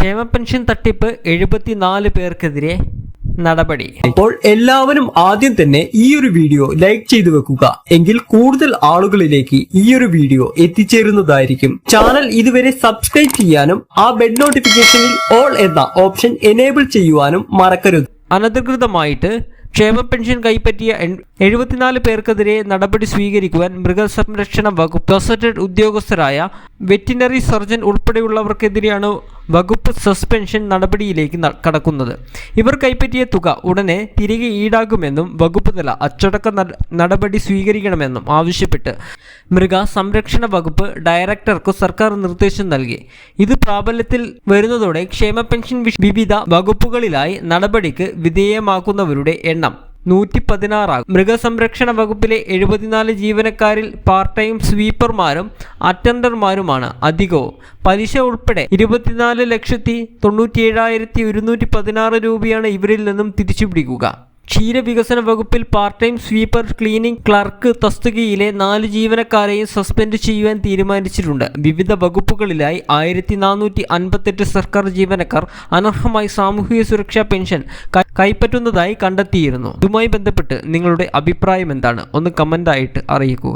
ക്ഷേമ പെൻഷൻ തട്ടിപ്പ് എഴുപത്തിനാല് പേർക്കെതിരെ നടപടി. അപ്പോൾ എല്ലാവരും ആദ്യം തന്നെ ഈ ഒരു വീഡിയോ ലൈക്ക് ചെയ്തു വെക്കുക. എങ്കിൽ കൂടുതൽ ആളുകളിലേക്ക് ഈ ഒരു വീഡിയോ എത്തിച്ചേരുന്നതായിരിക്കും. ചാനൽ ഇതുവരെ സബ്സ്ക്രൈബ് ചെയ്യാനും ആ ബെഡ് നോട്ടിഫിക്കേഷനിൽ ഓൾ എന്ന ഓപ്ഷൻ എനേബിൾ ചെയ്യുവാനും മറക്കരുത്. അനധികൃതമായിട്ട് ക്ഷേമ പെൻഷൻ കൈപ്പറ്റിയ എഴുപത്തിനാല് പേർക്കെതിരെ നടപടി സ്വീകരിക്കുവാൻ മൃഗസംരക്ഷണ വകുപ്പ് ഗസറ്റഡ് ഉദ്യോഗസ്ഥരായ വെറ്റിനറി സർജൻ ഉൾപ്പെടെയുള്ളവർക്കെതിരെയാണ് വകുപ്പ് സസ്പെൻഷൻ നടപടിയിലേക്ക് കടക്കുന്നത്. ഇവർ കൈപ്പറ്റിയ തുക ഉടനെ തിരികെ ഈടാക്കുമെന്നും വകുപ്പ് തല അച്ചടക്ക നടപടി സ്വീകരിക്കണമെന്നും ആവശ്യപ്പെട്ട് മൃഗ സംരക്ഷണ വകുപ്പ് ഡയറക്ടർക്ക് സർക്കാർ നിർദ്ദേശം നൽകി. ഇത് പ്രാബല്യത്തിൽ വരുന്നതോടെ ക്ഷേമ പെൻഷൻ വിവിധ വകുപ്പുകളിലായി നടപടിക്ക് വിധേയമാക്കുന്നവരുടെ എണ്ണം നൂറ്റി പതിനാറാകും മൃഗസംരക്ഷണ വകുപ്പിലെ എഴുപത്തിനാല് ജീവനക്കാരിൽ പാർട്ട് ടൈം സ്വീപ്പർമാരും അറ്റൻഡർമാരുമാണ് അധികവും. പലിശ ഉൾപ്പെടെ ഇരുപത്തിനാല് ലക്ഷത്തി തൊണ്ണൂറ്റിയേഴായിരത്തി ഒരുന്നൂറ്റി പതിനാറ് രൂപയാണ് ഇവരിൽ നിന്നും തിരിച്ചുപിടിക്കുക. ക്ഷീരവികസന വകുപ്പിൽ part time sweeper cleaning clerk തസ്തികയിലെ നാല് ജീവനക്കാരെയും സസ്പെൻഡ് ചെയ്യുവാൻ തീരുമാനിച്ചിട്ടുണ്ട്. വിവിധ വകുപ്പുകളിലായി ആയിരത്തി നാനൂറ്റി അൻപത്തെട്ട് സർക്കാർ ജീവനക്കാർ അനർഹമായി സാമൂഹിക സുരക്ഷാ പെൻഷൻ കൈപ്പറ്റുന്നതായി കണ്ടെത്തിയിരുന്നു. ഇതുമായി ബന്ധപ്പെട്ട് നിങ്ങളുടെ അഭിപ്രായം എന്താണ്? ഒന്ന് കമന്റായിട്ട് അറിയിക്കുക.